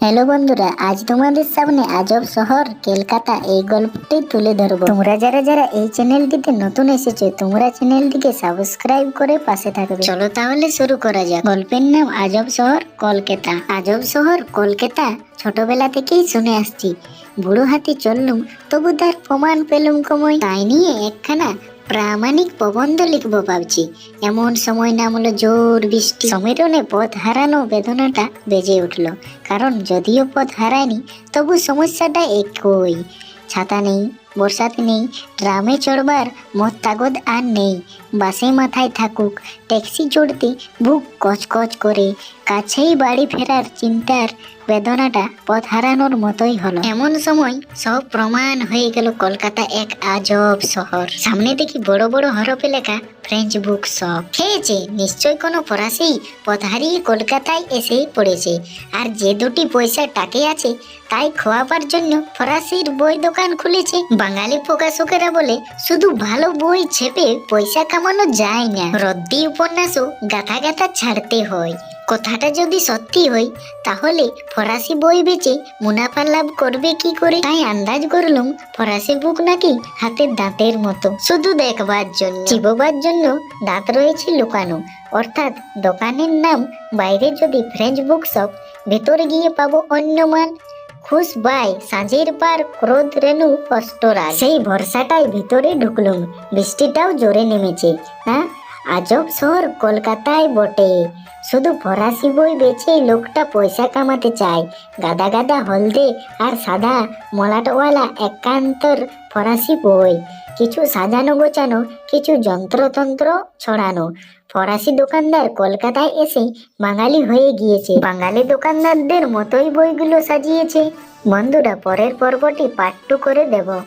Hello বন্ধুরা, আজ তোমাদের সামনে আজব শহর, কলকাতা, এই গল্পটি তুলে ধরবো। তোমরা যারা যারা এই চ্যানেলটিতে নতুন এসেছ, তোমরা চ্যানেলটিকে সাবস্ক্রাইব করে পাশে থাকবে। চলো তাহলে শুরু করা যাক। গল্পের নাম আজব শহর, কলকাতা। আজব শহর, কলকাতা, ছোটবেলা থেকেই শুনে আসছি। বুড়ো হাতি চললুম, তবু তার প্রমাণ পেলুম কমই। তাই নিয়ে একখানা প্রামাণিক প্রবন্ধ লিখব ভাবছি। এমন সময় নামলো জোর বৃষ্টি। সমীরণে পথ হারানো বেদনাটা বেজে উঠল। কারণ যদিও পথ হারায়নি, তবু সমস্যাটা একই। ছাতা নেই বর্ষাতে নেই ট্রামে চড়বার মত তাগদ আর নেই। বাসে মাথায় থাকুক, ট্যাক্সি চড়তে বুক কচকচ করে, কাছেই বাড়ি ফেরার চিন্তার বেদনাটা পথ হারানোর মতোই হলো। এমন সময় সব প্রমাণ হয়ে গেল কলকাতা এক আজব শহর। সামনে দেখি বড় বড় হরফে লেখা ফ্রেঞ্চ বুক শপ খেয়েছে, নিশ্চয় কোনো ফরাসি পথ হারিয়ে কলকাতায় এসেই পড়েছে। আর যে দুটি পয়সা টাকে আছে, তাই খোয়াবার জন্য ফরাসির বই দোকান খুলেছে। বাঙালি প্রকাশকেরা বলে, শুধু ভালো বই ছেপে পয়সা কামানো যায় না। রদ্দি উপন্যাসও গাথা গাথা ছাড়তে হয়। কথাটা যদি সত্যি হয়, তাহলে ফরাসি বই বেচে মুনাফা লাভ করবে কি করে? তাই আন্দাজ করলাম, ফরাসি বুক নাকি হাতের দাঁতের মতো। শুধু দেখবার জন্য। চিবোবার জন্য দাঁত রয়েছে লুকানো। অর্থাৎ দোকানের নাম বাইরে যদি ফ্রেঞ্চ বুক শপ ভেতরে গিয়ে পাবো অন্য মাল খুশ বাই। সাঁঝের পার ক্রোধ রেণু কষ্টরা সেই ভরসাটাই ভিতরে ঢুকলুম বৃষ্টিটাও জোরে নেমেছে। হ্যাঁ? আজব শহর কলকাতায় বটে। শুধু ফরাসি বই বেচে লোকটা পয়সা কামাতে চায়। গাদা গাদা হলদে আর সাদা মলাটওয়ালা একান্তর ফরাসি বই। কিছু সাজানো গোছানো, কিছু যন্ত্রতন্ত্র ছড়ানো। ফরাসি দোকানদার কলকাতায় এসে বাঙালি হয়ে গিয়েছে। বাঙালি দোকানদারদের মতোই বইগুলো সাজিয়েছে। বন্ধুরা, পরের পর্বটি পার্ট টু করে দেব।